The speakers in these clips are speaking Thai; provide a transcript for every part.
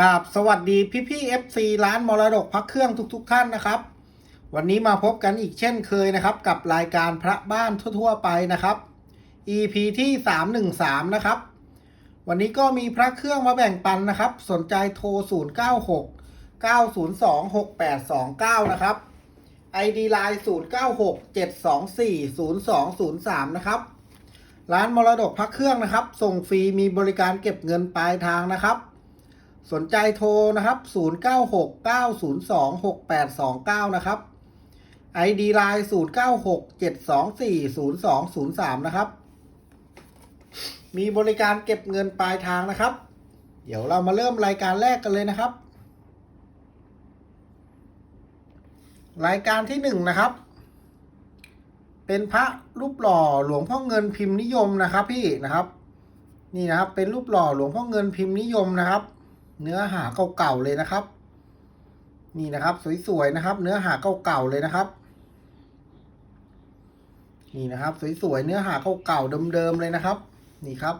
กราบสวัสดีพี่พี่เอฟซีร้านมรดกพักเครื่องทุกๆทท่านนะครับ วันนี้มาพบกันอีกเช่นเคยนะครับ กับรายการพระบ้านทั่ว ๆ ไปนะครับ EP ที่ 313 นะครับ วันนี้ก็มีพระเครื่องมาแบ่งปันนะครับ สนใจโทร 096 902 6829 นะครับ ID Line 096 724 0203 นะครับ ร้านมรดกพักเครื่องนะครับ ส่งฟรีมีบริการเก็บเงินปลายทางนะครับ สนใจโทรนะครับ 0969026829 นะครับ ID Line 0967240203 นะครับ มีบริการเก็บเงินปลายทางนะครับ เดี๋ยวเรามาเริ่มรายการแรกกันเลยนะครับ รายการที่หนึ่งนะครับ เป็นพระรูปหล่อหลวงพ่อเงินพิมพ์นิยมนะครับ พี่นะครับ นี่นะครับ เป็นรูปหล่อหลวงพ่อเงินพิมพ์นิยมนะครับ เนื้อหาเก่าๆเลยนะครับ นี่นะครับ สวยๆนะครับ เนื้อหาเก่าๆเลยนะครับ นี่นะครับ สวยๆเนื้อหาเก่าๆเดิมๆเลยนะครับ นี่ครับ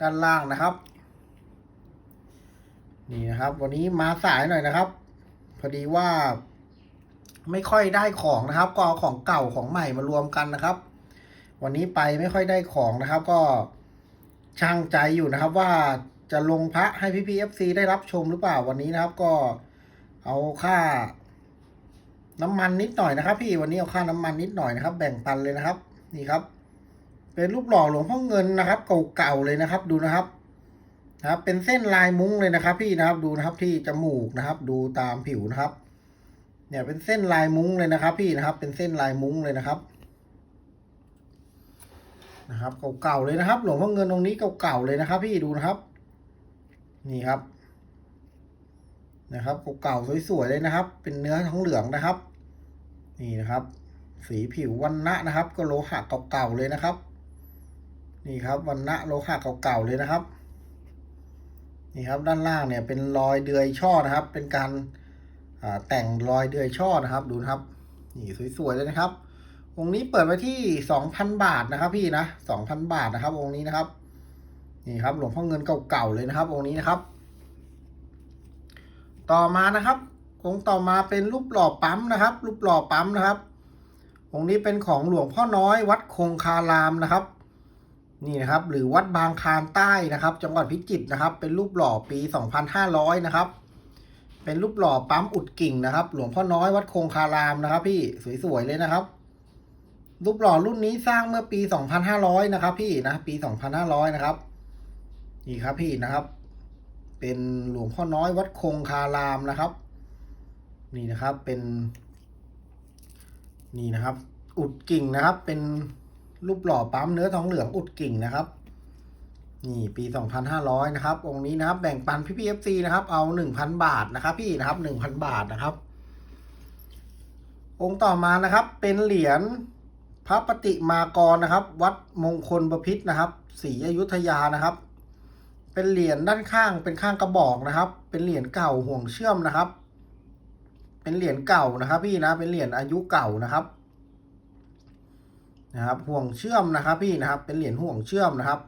ด้านล่างนะครับ นี่นะครับ วันนี้มาสายหน่อยนะครับ พอดีว่า ไม่ค่อยได้ของนะครับ ก็เอาของเก่าของใหม่มารวมกันนะครับ วันนี้ไปไม่ค่อยได้ของนะครับ ก็ช่างใจอยู่นะครับว่า จะลงพระให้พี่พีเอฟซีได้รับชมหรือเปล่าวันนี้นะครับ ก็เอาค่า น้ำมันนิดหน่อยนะครับ พี่วันนี้เอาค่าน้ำมันนิดหน่อยนะครับ แบ่งปันเลยนะครับ นี่ครับ เป็นรูปหล่อหลวงพ่อเงินนะครับ เก่าๆเลยนะครับ ดูนะครับนะครับ เป็นเส้นลายมุ้งเลยนะครับ พี่นะครับดูนะครับที่จมูกนะครับ ดูตามผิวนะครับ เนี่ยเป็นเส้นลายมุ้งเลยนะครับ พี่นะครับ เป็นเส้นลายมุ้งเลยนะครับนะครับเก่าๆเลยนะครับ หลวงพ่อเงินตรงนี้เก่าๆเลยนะครับ พี่ดูนะครับ นี่ครับ นะครับเก่าๆสวยๆเลยนะครับ เป็นเนื้อทองเหลืองนะครับ นี่นะครับ สีผิววันณะนะครับ ก็โลหะเก่าๆเลยนะครับ นี่ครับวันณะโลหะเก่าๆเลยนะครับ นี่ครับด้านล่างเนี่ยเป็นรอยเดือยช่อนะครับ เป็นการแต่งรอยเดือยช่อนะครับ ดูนะครับ นี่สวยๆเลยนะครับองค์นี้เปิดไว้ที่สองพันบาทนะครับ พี่นะสองพันบาทนะครับองค์นี้นะครับ นี่ครับหลวงพ่อเงินเก่าๆเลยนะครับ องค์นี้นะครับ ต่อมานะครับ องค์ต่อมาเป็นรูปหล่อปั๊มนะครับ รูปหล่อปั๊มนะครับ องค์นี้เป็นของหลวงพ่อน้อยวัดคงคารามนะครับ นี่นะครับ หรือวัดบางคานใต้นะครับ จังหวัดพิจิตรนะครับ เป็นรูปหล่อปี 2500 นะครับ เป็นรูปหล่อปั๊มอุดกิ่งนะครับ หลวงพ่อน้อยวัดคงคารามนะครับ พี่สวยๆเลยนะครับรูปหล่อรุ่นนี้สร้างเมื่อปี 2500 นะครับ พี่นะ ปี 2500 นะครับ นี่ครับพี่นะครับ เป็นหลวงพ่อน้อยวัดคงคารามนะครับ นี่นะครับเป็น นี่นะครับ อุดกิ่งนะครับ เป็นรูปหล่อปั๊มเนื้อทองเหลืองอุดกิ่งนะครับ นี่ปี 2500 นะครับ องค์นี้นะครับ แบ่งปันพี่พีเอฟซีนะครับ เอา 1,000 บาทนะครับ พี่นะครับ 1,000 บาทนะครับ องค์ต่อมานะครับ เป็นเหรียญพระปฏิมากรนะครับ วัดมงคลบพิษนะครับศรีอยุธยานะครับ เป็นเหรียญด้านข้างเป็นข้างกระบอกนะครับ เป็นเหรียญเก่าห่วงเชื่อมนะครับ เป็นเหรียญเก่านะครับ พี่นะ เป็นเหรียญอายุเก่านะครับ นะครับ ห่วงเชื่อมนะครับ พี่นะครับ เป็นเหรียญห่วงเชื่อมนะครับ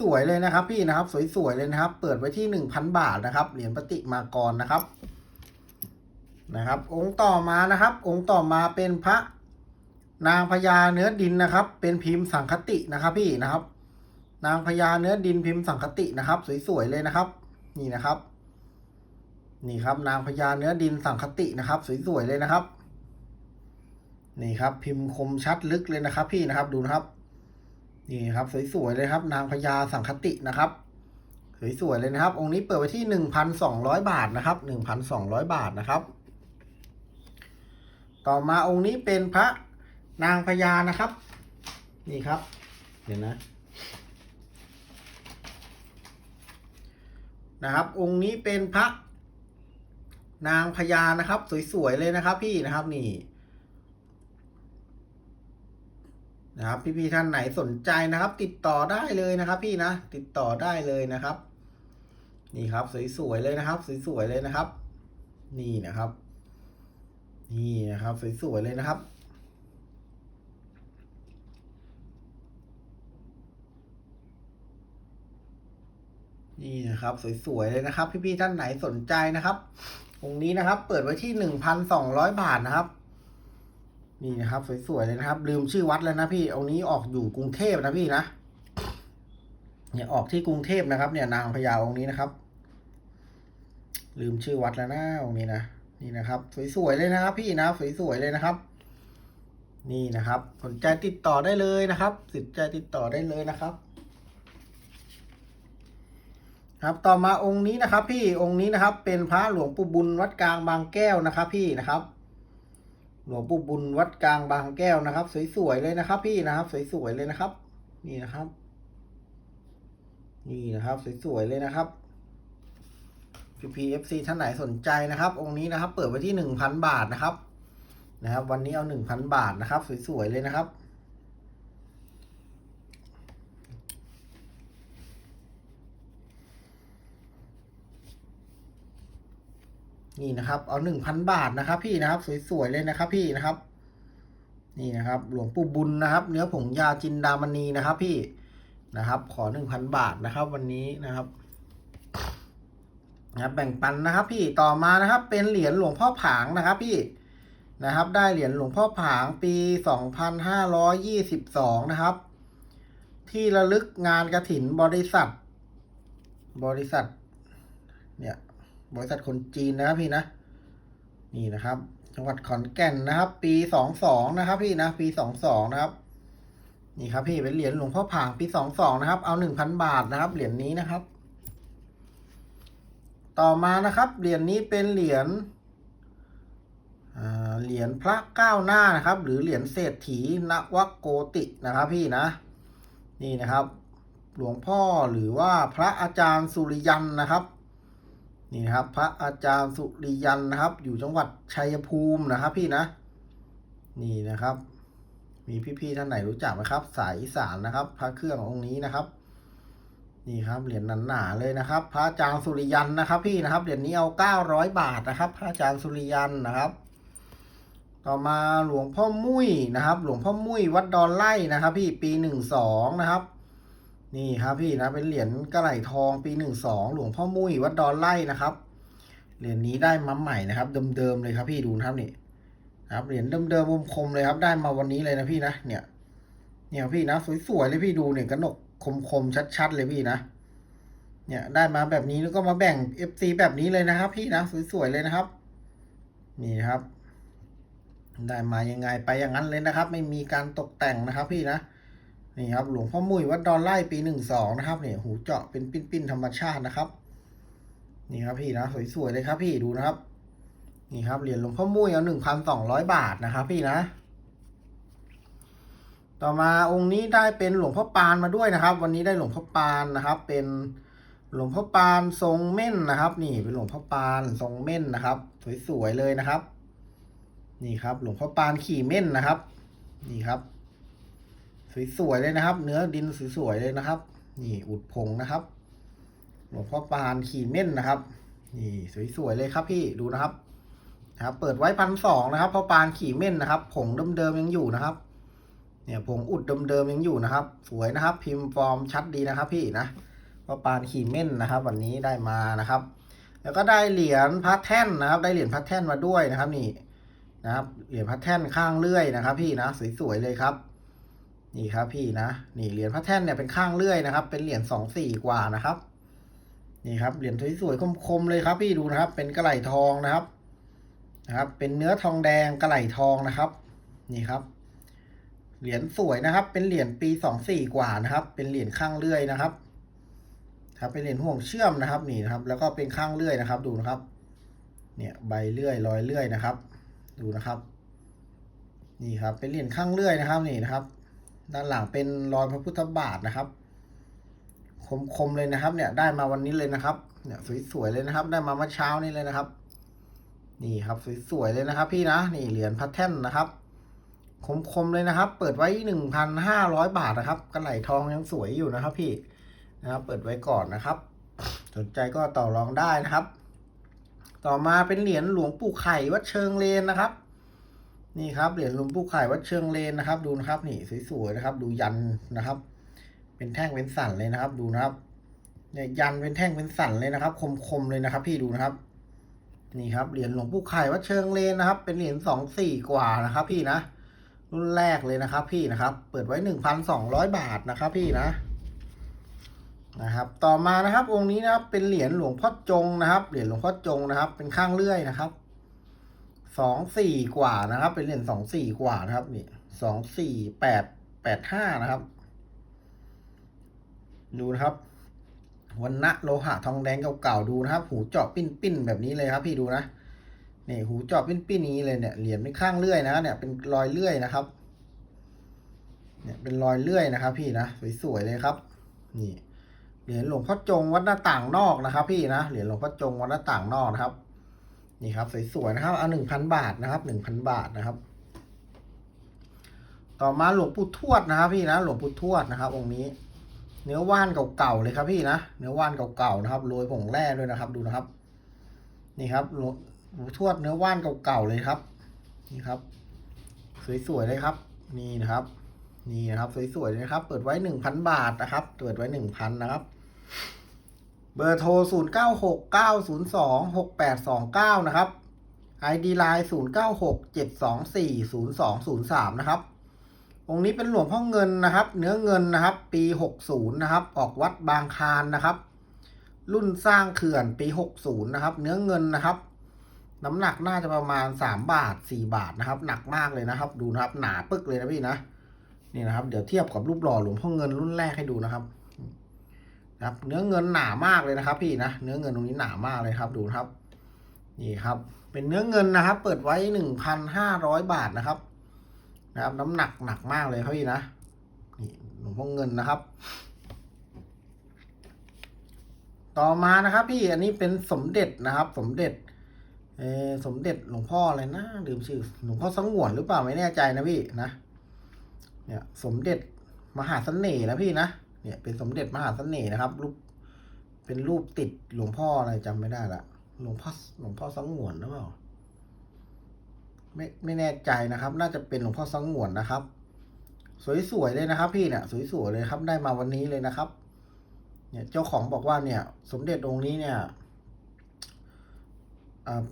สวยๆเลยนะครับ พี่นะครับ สวยๆเลยนะครับ เปิดไว้ที่หนึ่งพันบาทนะครับ เหรียญปฏิมากรนะครับ นะครับ องค์ต่อมานะครับ องค์ต่อมาเป็นพระนางพญาเนื้อดินนะครับ เป็นพิมพ์สังคตินะครับ พี่นะครับ นางพญาเนื้อดินพิมพ์สังคตินะครับ สวยๆเลยนะครับ นี่นะครับ นี่ครับ นางพญาเนื้อดินสังคตินะครับ สวยๆเลยนะครับ นี่ครับ พิมพ์คมชัดลึกเลยนะครับ พี่นะครับดูนะครับ นี่ครับ สวยๆเลยครับ นางพญาสังคตินะครับสวยๆเลยนะครับ องค์นี้เปิดไว้ที่หนึ่งพันสองร้อยบาทนะครับหนึ่งพันสองร้อยบาทนะครับ ต่อมาองค์นี้เป็นพระนางพญานะครับ นี่ครับ เดี๋ยวนะ นะครับ องค์นี้เป็นพระนางพญานะครับ สวยๆเลยนะครับ พี่นะครับนี่นะครับพี่ๆท่านไหนสนใจนะครับ ติดต่อได้เลยนะครับ พี่นะติดต่อได้เลยนะครับ นี่ครับ สวยๆเลยนะครับ สวยๆเลยนะครับ นี่นะครับ นี่นะครับ สวยๆเลยนะครับ นี่นะครับ สวยๆเลยนะครับ พี่ๆท่านไหนสนใจนะครับองค์นี้นะครับ เปิดไว้ที่หนึ่งพันสองร้อยบาทนะครับ นี่นะครับ สวยๆเลยนะครับ ลืมชื่อวัดแล้วนะพี่องค์นี้ออกอยู่กรุงเทพนะพี่นะเนี่ยออกที่กรุงเทพนะครับ เนี่ยนางพญาองค์นี้นะครับ ลืมชื่อวัดแล้วนะองค์นี้นะนี่นะครับ สวยๆเลยนะครับ พี่นะสวยๆเลยนะครับ นี่นะครับ สนใจติดต่อได้เลยนะครับสนใจติดต่อได้เลยนะครับ ครับต่อมาองค์นี้นะครับ พี่องค์นี้นะครับ เป็นพระหลวงปู่บุญวัดกลางบางแก้วนะครับ พี่นะครับ หลวงปู่บุญวัดกลางบางแก้วนะครับ สวยๆเลยนะครับ พี่นะครับ สวยๆเลยนะครับ นี่นะครับ นี่นะครับ สวยๆเลยนะครับ PPFC ท่านไหนสนใจนะครับ องค์นี้นะครับ เปิดไว้ที่หนึ่งพันบาทนะครับ นะครับ วันนี้เอาหนึ่งพันบาทนะครับ สวยๆเลยนะครับ นี่นะครับ เอาหนึ่งพันบาทนะครับพี่นะครับ สวยๆเลยนะครับพี่นะครับ นี่นะครับ หลวงปู่บุญนะครับ เนื้อผงยาจินดามณีนะครับ พี่นะครับ ขอหนึ่งพันบาทนะครับ วันนี้นะครับนะครับแบ่งปันนะครับ พี่ต่อมานะครับ เป็นเหรียญหลวงพ่อผางนะครับ พี่นะครับ ได้เหรียญหลวงพ่อผางปีสองพันห้าร้อยยี่สิบสองนะครับ ที่ระลึกงานกระถินบริษัท บริษัท เนี่ย บริษัทคนจีนนะครับพี่นะ นี่นะครับ จังหวัดขอนแก่นนะครับ ปีสองสองนะครับพี่นะปีสองสองนะครับ นี่ครับพี่เป็นเหรียญหลวงพ่อผางปีสองสองนะครับ เอาหนึ่งพันบาทนะครับ เหรียญนี้นะครับ ต่อมานะครับ เหรียญนี้เป็นเหรียญเหรียญพระก้าวหน้านะครับ หรือเหรียญเศรษฐีนวโกตินะครับ พี่นะ นี่นะครับ หลวงพ่อหรือว่าพระอาจารย์สุริยันนะครับ นี่นะครับ พระอาจารย์สุริยันนะครับ อยู่จังหวัดชัยภูมินะครับ พี่นะ นี่นะครับ มีพี่ๆท่านไหนรู้จักไหมครับ สายอีสานนะครับ พระเครื่ององค์นี้นะครับ นี่ครับเหรียญหนาๆเลยนะครับ พระอาจารย์สุริยันนะครับ พี่นะครับเหรียญนี้เอาเก้าร้อยบาทนะครับ พระอาจารย์สุริยันนะครับต่อมาหลวงพ่อมุ้ยนะครับ หลวงพ่อมุ้ยวัดดอนไร่นะครับ พี่ปีหนึ่งสองนะครับ นี่ครับพี่นะเป็นเหรียญกระไหลทองปีหนึ่งสองหลวงพ่อมุ้ยวัดดอนไร่นะครับเหรียญนี้ได้มาใหม่นะครับเดิมๆเลยครับพี่ดูนะครับนี่ครับเหรียญเดิมๆคมๆเลยครับได้มาวันนี้เลยนะพี่นะเนี่ย เนี่ยพี่นะสวยๆเลยพี่ดูเนี่ยกระหนกคมๆชัดๆเลยพี่นะ เนี่ยได้มาแบบนี้แล้วก็มาแบ่ง FC แบบนี้เลยนะครับ พี่นะสวยๆเลยนะครับ นี่ครับ ได้มายังไงไปอย่างนั้นเลยนะครับ ไม่มีการตกแต่งนะครับ พี่นะ นี่ครับหลวงพ่อมุ้ยวัดดอนไร่ปีหนึ่งสองนะครับเนี่ยหูเจาะเป็นปิ้นๆธรรมชาตินะครับ นี่ครับพี่นะสวยๆเลยครับพี่ดูนะครับ นี่ครับเหรียญหลวงพ่อมุ้ยเอาหนึ่งพันสองร้อยบาทนะครับ พี่นะ ต่อมาองค์นี้ได้เป็นหลวงพ่อปานมาด้วยนะครับ วันนี้ได้หลวงพ่อปานนะครับ เป็นหลวงพ่อปานทรงเม่นนะครับ นี่เป็นหลวงพ่อปานทรงเม่นนะครับ สวยๆเลยนะครับ นี่ครับ หลวงพ่อปานขี่เม่นนะครับ นี่ครับ สวยๆเลยนะครับ เนื้อดินสวยๆเลยนะครับ นี่อุดผงนะครับ หลวงพ่อปานขี่เม่นนะครับ นี่สวยๆเลยครับพี่ดูนะครับนะครับ เปิดไว้พันสองนะครับพ่อปานขี่เม่นนะครับ ผงเดิมๆยังอยู่นะครับ เนี่ยผงอุดเดิมๆยังอยู่นะครับ สวยนะครับ พิมพ์ฟอร์มชัดดีนะครับ พี่นะพ่อปานขี่เม่นนะครับ วันนี้ได้มานะครับ แล้วก็ได้เหรียญพระแท่นนะครับ ได้เหรียญพระแท่นมาด้วยนะครับ นี่นะครับเหรียญพระแท่นข้างเลื่อยนะครับ พี่นะสวยๆเลยครับ นี่ครับพี่นะนี่เหรียญพระแท่นเนี่ยเป็นข้างเลื่อยนะครับ เป็นเหรียญสองสี่กว่านะครับ นี่ครับเหรียญสวยๆคมๆเลยครับ พี่ดูนะครับ เป็นกระไหลทองนะครับนะครับ เป็นเนื้อทองแดงกระไหลทองนะครับ นี่ครับ เหรียญสวยนะครับ เป็นเหรียญปีสองสี่กว่านะครับ เป็นเหรียญข้างเลื่อยนะครับ ครับเป็นเหรียญห่วงเชื่อมนะครับนี่นะครับ แล้วก็เป็นข้างเลื่อยนะครับดูนะครับ เนี่ยใบเลื่อยรอยเลื่อยนะครับ ดูนะครับ นี่ครับ เป็นเหรียญข้างเลื่อยนะครับนี่นะครับ ด้านหลังเป็นรอยพระพุทธบาทนะครับ คมๆเลยนะครับ เนี่ยได้มาวันนี้เลยนะครับ เนี่ยสวยๆเลยนะครับ ได้มาเมื่อเช้านี้เลยนะครับ นี่ครับสวยๆเลยนะครับ พี่นะนี่เหรียญพัทแท่นนะครับคมๆเลยนะครับ เปิดไว้หนึ่งพันห้าร้อยบาทนะครับกระไหลทองยังสวยอยู่นะครับ พี่นะครับ เปิดไว้ก่อนนะครับ สนใจก็ต่อรองได้นะครับ ต่อมาเป็นเหรียญหลวงปู่ไข่วัดเชิงเลนนะครับ นี่ครับเหรียญหลวงปู่ไข่วัดเชิงเลนนะครับ ดูนะครับนี่สวยๆนะครับ ดูยันนะครับ เป็นแท่งเป็นสันเลยนะครับ ดูนะครับเนี่ยยันเป็นแท่งเป็นสันเลยนะครับ คมๆเลยนะครับ พี่ดูนะครับ นี่ครับเหรียญหลวงปู่ไข่วัดเชิงเลนนะครับ เป็นเหรียญสองสี่กว่านะครับ พี่นะรุ่นแรกเลยนะครับ พี่นะครับ เปิดไว้หนึ่งพันสองร้อยบาทนะครับ พี่นะนะครับ ต่อมานะครับองค์นี้นะครับเป็นเหรียญหลวงพ่อจงนะครับ เหรียญหลวงพ่อจงนะครับ เป็นข้างเลื่อยนะครับ สองสี่กว่านะครับ เป็นเหรียญสองสี่กว่านะครับ นี่สองสี่แปดแปดห้านะครับ ดูนะครับวันณะโลหะทองแดงเก่าๆดูนะครับ หูเจาะปิ้นๆแบบนี้เลยครับ พี่ดูนะนี่หูเจาะปิ้นๆนี้เลยเนี่ยเหรียญเป็นข้างเลื่อยนะเนี่ยเป็นรอยเลื่อยนะครับ เนี่ยเป็นรอยเลื่อยนะครับ พี่นะสวยๆเลยครับ นี่เหรียญหลวงพ่อจงวัดหน้าต่างนอกนะครับ พี่นะเหรียญหลวงพ่อจงวัดหน้าต่างนอกนะครับ นี่ครับสวยๆนะครับ เอาหนึ่งพันบาทนะครับหนึ่งพันบาทนะครับ ต่อมาหลวงปู่ทวดนะครับพี่นะหลวงปู่ทวดนะครับองค์นี้ เนื้อว่านเก่าๆเลยครับพี่นะเนื้อว่านเก่าๆนะครับโรยผงแร่ด้วยนะครับ ดูนะครับ นี่ครับหลวงปู่ทวดเนื้อว่านเก่าๆเลยครับ นี่ครับ สวยๆเลยครับ นี่นะครับ นี่นะครับ สวยๆเลยครับ เปิดไว้หนึ่งพันบาทนะครับ เปิดไว้หนึ่งพันนะครับ เบอร์โทร 0 9 6 9 0 2 6 8 2 9 นะครับ ID Line 0 9 6 7 2 4 0 2 0 3 นะครับ องค์นี้เป็นหลวงพ่อเงินนะครับ เนื้อเงินนะครับ ปี 60 นะครับ ออกวัดบางคารนะครับ รุ่นสร้างเขื่อนปี 60 นะครับ เนื้อเงินนะครับ น้ำหนักน่าจะประมาณ 3 บาท 4 บาทนะครับ หนักมากเลยนะครับ ดูนะครับ หนาปึกเลยนะพี่นะ นี่นะครับ เดี๋ยวเทียบกับรูปหล่อหลวงพ่อเงินรุ่นแรกให้ดูนะครับ นะครับ เนื้อเงินหนามากเลยนะครับ พี่นะ เนื้อเงินตรงนี้หนามากเลยครับ ดูครับ นี่ครับ เป็นเนื้อเงินนะครับ เปิดไว้หนึ่งพันห้าร้อยบาทนะครับ นะครับ น้ำหนักหนักมากเลยครับพี่นะ นี่หลวงพ่อเงินนะครับ ต่อมานะครับ พี่ อันนี้เป็นสมเด็จนะครับ สมเด็จเออสมเด็จหลวงพ่ออะไรนะลืมชื่อหลวงพ่อสังวนหรือเปล่าไม่แน่ใจนะพี่นะ เนี่ย สมเด็จมหาเสน่ห์นะพี่นะ เนี่ยเป็นสมเด็จมหาเสน่ห์นะครับ รูปเป็นรูปติดหลวงพ่ออะไรจำไม่ได้ละหลวงพ่อหลวงพ่อสังหวนหรือเปล่าไม่ไม่แน่ใจนะครับ น่าจะเป็นหลวงพ่อสังหวนนะครับ สวยๆเลยนะครับ พี่เนี่ยสวยๆเลยครับได้มาวันนี้เลยนะครับ เนี่ยเจ้าของบอกว่าเนี่ย สมเด็จองค์นี้เนี่ย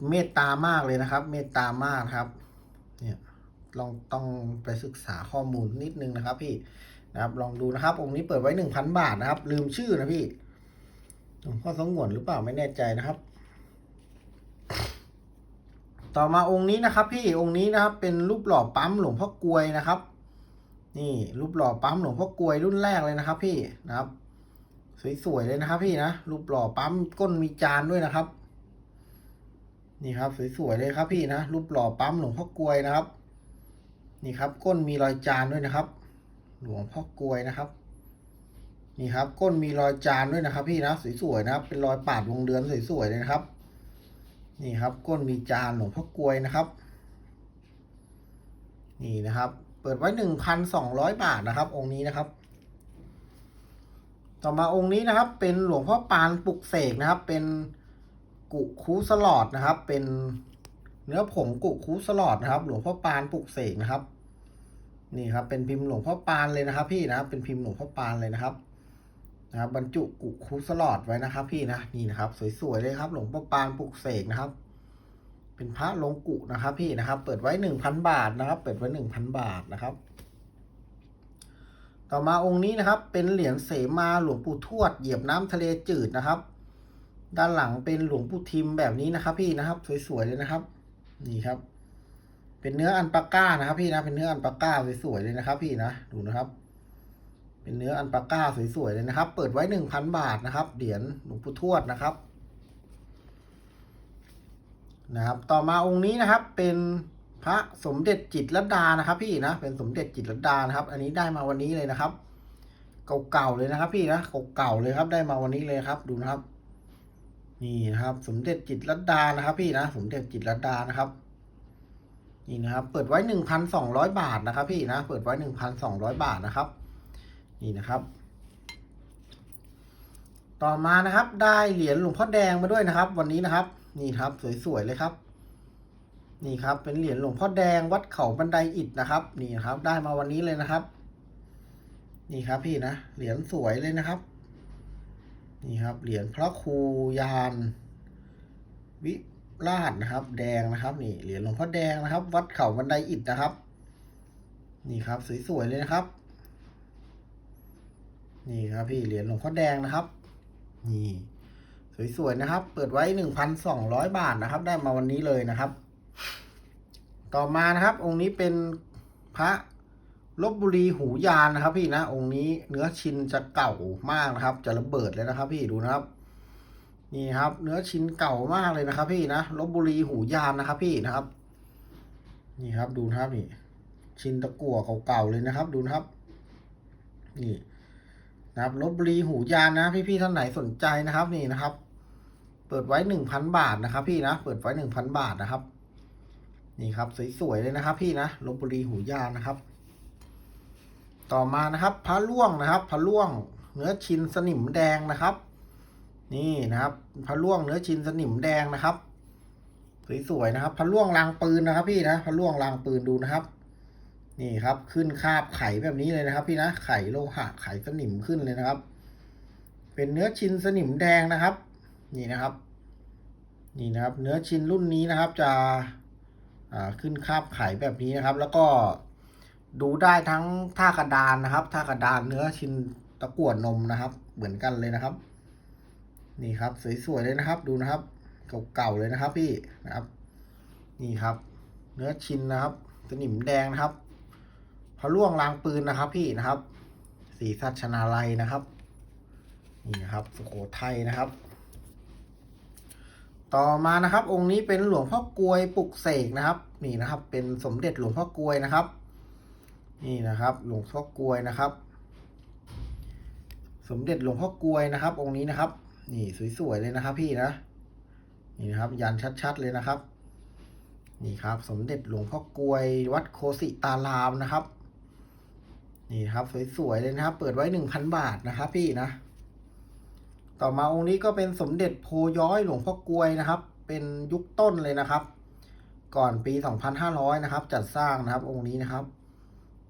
เมตตามากเลยนะครับ เมตตามากครับ เนี่ยลองต้องไปศึกษาข้อมูลนิดนึงนะครับ พี่ นะครับ ลองดูนะครับ องค์นี้เปิดไว้หนึ่งพันบาทนะครับ ลืมชื่อนะพี่หลวงพ่อสงวนหรือเปล่าไม่แน่ใจนะครับ ต่อมาองค์นี้นะครับ พี่องค์นี้นะครับ เป็นรูปหล่อปั๊มหลวงพ่อกลวยนะครับ นี่รูปหล่อปั๊มหลวงพ่อกลวยรุ่นแรกเลยนะครับ พี่นะครับสวยๆเลยนะครับ พี่นะรูปหล่อปั๊มก้นมีจานด้วยนะครับ นี่ครับสวยๆเลยครับพี่นะรูปหล่อปั๊มหลวงพ่อกลวยนะครับ นี่ครับ ก้นมีรอยจานด้วยนะครับ หลวงพ่อกลวยนะครับ นี่ครับ ก้นมีรอยจานด้วยนะครับ พี่นะสวยๆนะครับ เป็นรอยปาดวงเดือนสวยๆเลยนะครับ นี่ครับ ก้นมีจานหลวงพ่อกลวยนะครับ นี่นะครับ เปิดไว้หนึ่งพันสองร้อยบาทนะครับ องค์นี้นะครับต่อมาองค์นี้นะครับ เป็นหลวงพ่อปานปลุกเสกนะครับ เป็นกุคูสลอดนะครับ เป็นเนื้อผงกุคูสลอดนะครับ หลวงพ่อปานปลุกเสกนะครับ นี่ครับเป็นพิมพ์หลวงพ่อปานเลยนะครับ พี่นะครับเป็นพิมพ์หลวงพ่อปานเลยนะครับนะครับบรรจุกุคูสลอดไว้นะครับ พี่นะนี่นะครับ สวยๆเลยครับ หลวงพ่อปานปลุกเสกนะครับ เป็นพระลงกุนะครับ พี่นะครับ เปิดไว้หนึ่งพันบาทนะครับ เปิดไว้หนึ่งพันบาทนะครับ ต่อมาองค์นี้นะครับ เป็นเหรียญเสมาหลวงปู่ทวดเหยียบน้ำทะเลจืดนะครับ ด้านหลังเป็นหลวงปู่ทิมแบบนี้นะครับ พี่นะครับ สวยๆเลยนะครับ นี่ครับ เป็นเนื้ออันปาก้านะครับพี่นะ เป็นเนื้ออันปาก้าสวยๆเลยนะครับ พี่นะ ดูนะครับ เป็นเนื้ออันปาก้าสวยๆเลยนะครับ เปิดไว้หนึ่งพันบาทนะครับเหรียญหลวงปู่ทวดนะครับ นะครับ ต่อมาองค์นี้นะครับ เป็นพระสมเด็จจิตรดานะครับ พี่นะ เป็นสมเด็จจิตรดานะครับ อันนี้ได้มาวันนี้เลยนะครับ เก่าๆเลยนะครับ พี่นะ เก่าๆเลยครับ ได้มาวันนี้เลยครับ ดูนะครับ นี่นะครับ สมเด็จจิตรดานะครับ พี่นะ สมเด็จจิตรดานะครับ นี่นะครับ เปิดไว้หนึ่งพันสองร้อยบาทนะครับ พี่นะ เปิดไว้หนึ่งพันสองร้อยบาทนะครับ นี่นะครับ ต่อมานะครับ ได้เหรียญหลวงพ่อแดงมาด้วยนะครับ วันนี้นะครับ นี่ครับ สวยๆเลยครับ นี่ครับ เป็นเหรียญหลวงพ่อแดงวัดเขาบันไดอิฐนะครับ นี่ครับ ได้มาวันนี้เลยนะครับ นี่ครับพี่นะ เหรียญสวยเลยนะครับ นี่ครับ เหรียญพระครูยานวิ ราชนะครับ แดงนะครับ นี่เหรียญหลวงพ่อแดงนะครับ วัดเขาบันไดอิฐนะครับ นี่ครับ สวยๆเลยนะครับ นี่ครับพี่เหรียญหลวงพ่อแดงนะครับ นี่สวยๆนะครับ เปิดไว้หนึ่งพันสองร้อยบาทนะครับ ได้มาวันนี้เลยนะครับ ต่อมานะครับ องค์นี้เป็นพระลบบุรีหูยานนะครับ พี่นะ องค์นี้เนื้อชิ้นจะเก่ามากนะครับ จะระเบิดเลยนะครับ พี่ดูนะครับ นี่ครับ เนื้อชิ้นเก่ามากเลยนะครับพี่นะลบบุรีหูยานนะครับพี่นะครับ นี่ครับดูนะครับนี่ ชิ้นตะกั่วเก่าๆเลยนะครับ ดูนะครับ นี่นะครับลบบุรีหูยานนะพี่ๆท่านไหนสนใจนะครับนี่นะครับ เปิดไว้หนึ่งพันบาทนะครับ พี่นะเปิดไว้หนึ่งพันบาทนะครับ นี่ครับสวยๆเลยนะครับ พี่นะลบบุรีหูยานนะครับ ต่อมานะครับพระล่วงนะครับพระล่วง เนื้อชิ้นสนิมแดงนะครับ นี่นะครับพระล่วงเนื้อชินสนิมแดงนะครับสวยๆนะครับพระล่วงรางปืนนะครับ พี่นะพระล่วงรางปืนดูนะครับ นี่ครับขึ้นคาบไข่แบบนี้เลยนะครับ พี่นะไข่โลหะไข่สนิมขึ้นเลยนะครับ เป็นเนื้อชินสนิมแดงนะครับ นี่นะครับ นี่นะครับ เนื้อชินรุ่นนี้นะครับ จะอ่าขึ้นคาบไข่แบบนี้นะครับ แล้วก็ดูได้ทั้งท่ากระดานนะครับท่ากระดานเนื้อชินตะกั่วนมนะครับ เหมือนกันเลยนะครับ นี่ครับสวยๆเลยนะครับ ดูนะครับ เก่าๆเลยนะครับ พี่นะครับ นี่ครับ เนื้อชินนะครับสนิมแดงนะครับพะล่วงรางปืนนะครับ พี่นะครับ สีสัชนาลัยนะครับ นี่นะครับสุโขทัยนะครับ ต่อมานะครับ องค์นี้เป็นหลวงพ่อกลวยปลุกเสกนะครับ นี่นะครับ เป็นสมเด็จหลวงพ่อกลวยนะครับ นี่นะครับ หลวงพ่อกลวยนะครับ สมเด็จหลวงพ่อกลวยนะครับ องค์นี้นะครับ นี่สวยๆเลยนะครับพี่นะนี่นะครับ ยันชัดๆเลยนะครับ นี่ครับ สมเด็จหลวงพ่อกลวยวัดโคสิตารามนะครับ นี่ครับสวยๆเลยนะครับ เปิดไว้หนึ่งพันบาทนะครับ พี่นะ ต่อมาองค์นี้ก็เป็นสมเด็จโพย้อยหลวงพ่อกลวยนะครับ เป็นยุคต้นเลยนะครับ ก่อนปี2500นห้าร้อยนะครับ จัดสร้างนะครับ องค์นี้นะครับ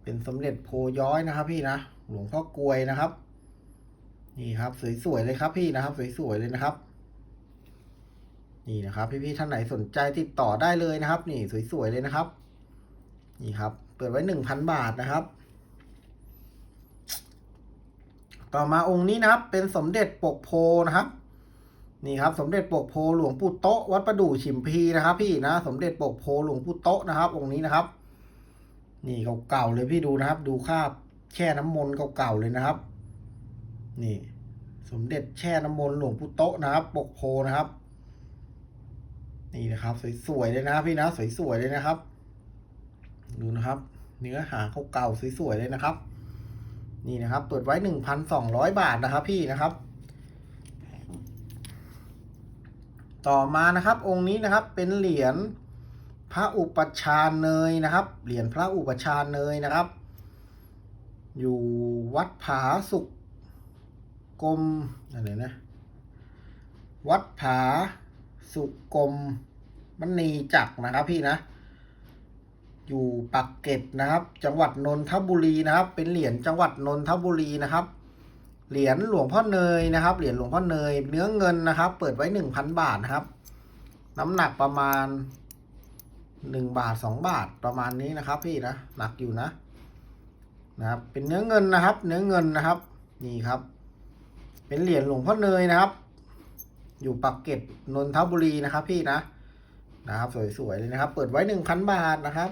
เป็นสมเด็จโพย้อยนะครับ พี่นะหลวงพ่อกลวยนะครับ นี่ครับ สวยๆเลยครับพี่นะครับ สวยๆเลยนะครับ นี่นะครับพี่ๆท่านไหนสนใจติดต่อได้เลยนะครับ นี่สวยๆเลยนะครับ นี่ครับ เปิดไว้หนึ่งพันบาทนะครับ ต่อมาองค์นี้นะครับ เป็นสมเด็จปกโพนะครับนี่ครับสมเด็จปกโพหลวงปู่โตะวัดประดู่ฉิมพีนะครับ พี่นะ สมเด็จปกโพหลวงปู่โตะนะครับ องค์นี้นะครับ นี่เก่าๆเลยพี่ดูนะครับ ดูคราบแช่น้ำมนต์เก่าๆเลยนะครับ นี่ สมเด็จแช่น้ำมนต์หลวงปู่โตะนะครับ ปกโพนะครับ นี่นะครับ สวยๆเลยนะพี่นะ สวยๆเลยนะครับ ดูนะครับ เนื้อหาเก่าๆสวยๆเลยนะครับ นี่นะครับ เปิดไว้หนึ่งพันสองร้อยบาทนะครับ พี่นะครับ ต่อมานะครับ องค์นี้นะครับ เป็นเหรียญพระอุปชาเนยนะครับ เหรียญพระอุปชาเนยนะครับ อยู่วัดผาสุก กรมอะไรนะ วัดผา สุกรมมณีจักรนะครับพี่นะ อยู่ปักเกร็ดนะครับ จังหวัดนนทบุรีนะครับ เป็นเหรียญจังหวัดนนทบุรีนะครับ เหรียญหลวงพ่อเนยนะครับ เหรียญหลวงพ่อเนย เนื้อเงินนะครับ เปิดไว้หนึ่งพันบาทนะครับ น้ำหนักประมาณหนึ่งบาทสองบาทประมาณนี้นะครับพี่นะ หนักอยู่นะนะครับ เป็นเนื้อเงินนะครับ เนื้อเงินนะครับ นี่ครับ เป็นเหรียญหลวงพ่อเนยนะครับ อยู่ปักเกร็ดนนทบุรีนะครับ พี่นะนะครับ สวยๆเลยนะครับ เปิดไว้หนึ่งพันบาทนะครับ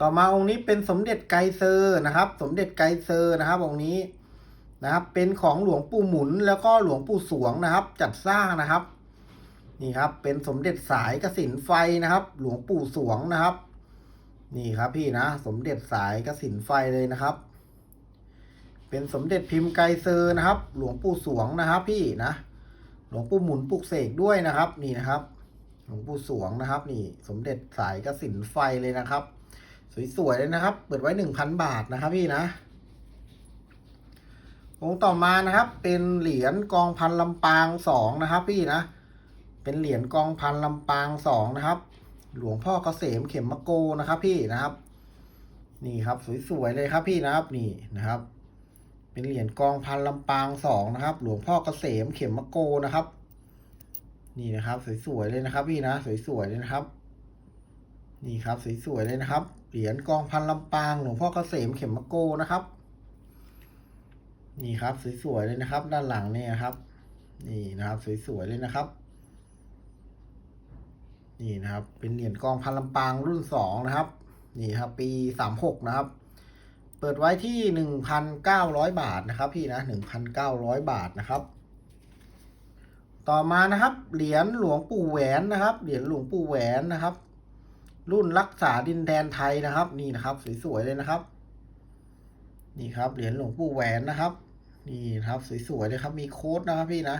ต่อมาองค์นี้เป็นสมเด็จไกเซอร์นะครับ สมเด็จไกเซอร์นะครับองค์นี้นะครับ เป็นของหลวงปู่หมุนแล้วก็หลวงปู่สวงนะครับ จัดสร้างนะครับ นี่ครับ เป็นสมเด็จสายกสินไฟนะครับ หลวงปู่สวงนะครับ นี่ครับพี่นะ สมเด็จสายกสินไฟเลยนะครับ เป็นสมเด็จพิมพ์ไกเซอร์นะครับ หลวงปู่สวงนะครับ พี่นะ หลวงปู่หมุนปลุกเสกด้วยนะครับ นี่นะครับ หลวงปู่สวงนะครับ นี่ สมเด็จสายกสินไฟเลยนะครับ สวยๆเลยนะครับ เปิดไว้หนึ่งพันบาทนะครับ พี่นะองค์ต่อมานะครับ เป็นเหรียญกองพันลำปางสองนะครับ พี่นะ เป็นเหรียญกองพันลำปางสองนะครับ หลวงพ่อเกษมเข็มมะโกนะครับ พี่นะครับ นี่ครับ สวยๆเลยครับพี่นะครับ นี่นะครับ เป็นเหรียญกองพันลำปางสองนะครับ หลวงพ่อเกษมเข็มมะโกนะครับ นี่นะครับ สวยๆเลยนะครับพี่นะสวยๆเลยนะครับ นี่ครับสวยๆเลยนะครับ เหรียญกองพันลำปาง หลวงพ่อเกษมเข็มมะโกนะครับ นี่ครับสวยๆเลยนะครับ ด้านหลังนี่ยครับ นี่นะครับสวยๆเลยนะครับ นี่นะครับ เป็นเหรียญกองพันลำปางรุ่นสองนะครับ นี่ครับ ปีสามหกนะครับ ปิดไว้ที่หนึ่งพันเก้าร้อยบาทนะครับ พี่นะหนึ่งพันเก้าร้อยบาทนะครับ ต่อมานะครับ เหรียญหลวงปู่แหวนนะครับ เหรียญหลวงปู่แหวนนะครับ รุ่นรักษาดินแดนไทยนะครับ นี่นะครับสวยๆเลยนะครับ นี่ครับเหรียญหลวงปู่แหวนนะครับ นี่นะครับสวยๆเลยครับ มีโค้ดนะครับพี่นะ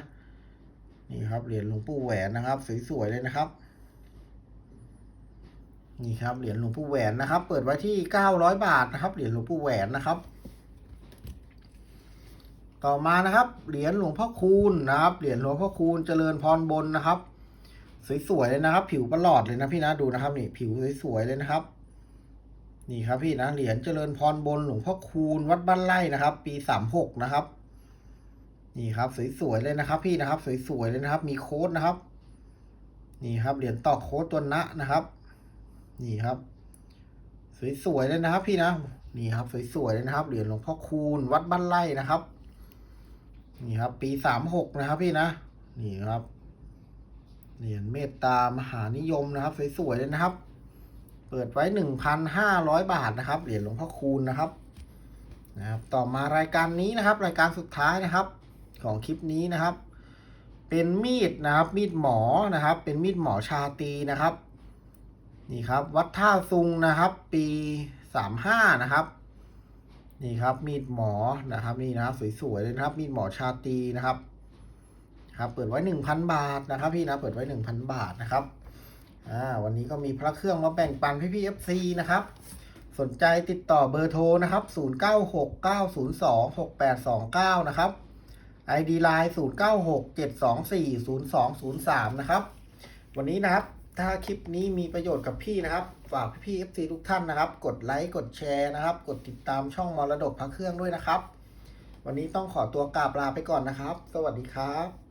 นี่ครับเหรียญหลวงปู่แหวนนะครับ สวยๆเลยนะครับ นี่ครับเหรียญหลวงปู่แหวนนะครับ เปิดไว้ที่เก้าร้อยบาทนะครับเหรียญหลวงปู่แหวนนะครับ ต่อมานะครับ เหรียญหลวงพ่อคูณนะครับ เหรียญหลวงพ่อคูณเจริญพรบนนะครับ สวยๆเลยนะครับ ผิวประหลอดเลยนะพี่นะดูนะครับนี่ผิวสวยๆเลยนะครับ นี่ครับพี่นะเหรียญเจริญพรบนหลวงพ่อคูณวัดบ้านไร่นะครับ ปีสามหกนะครับ นี่ครับสวยๆเลยนะครับ พี่นะครับ สวยๆเลยนะครับ มีโค้ดนะครับ นี่ครับเหรียญต่อโค้ดตัวนะนะครับ นี่ครับ สวยๆเลยนะครับ พี่นะนี่ครับ สวยๆเลยนะครับเหรียญหลวงพ่อคูณวัดบ้านไร่นะครับ นี่ครับ ปีสามหกนะครับ พี่นะนี่ครับเหรียญเมตตามหานิยมนะครับ สวยๆเลยนะครับ เปิดไว้หนึ่งพันห้าร้อยบาทนะครับเหรียญหลวงพ่อคูณนะครับนะครับ ต่อมารายการนี้นะครับ รายการสุดท้ายนะครับ ของคลิปนี้นะครับ เป็นมีดนะครับ มีดหมอนะครับ เป็นมีดหมอชาตีนะครับ นี่ครับวัดท่าซุงนะครับ ปีสามห้านะครับ นี่ครับมีดหมอนะครับนี่นะครับสวยๆเลยนะครับ มีดหมอชาตีนะครับ ครับ เปิดไว้หนึ่งพันบาทนะครับ พี่นะเปิดไว้หนึ่งพันบาทนะครับอ่าวันนี้ก็มีพระเครื่องมาแบ่งปันพี่พี่เอฟซีนะครับ สนใจติดต่อเบอร์โทรนะครับ 0969026829 นะครับ ID Line 0967240203 นะครับ วันนี้นะครับ ถ้าคลิปนี้มีประโยชน์กับพี่นะครับ ฝากพี่ๆ FC ทุกท่านนะครับ กดไลค์กดแชร์นะครับ กดติดตามช่องมรดกพระเครื่องด้วยนะครับ วันนี้ต้องขอตัวกราบลาไปก่อนนะครับ สวัสดีครับ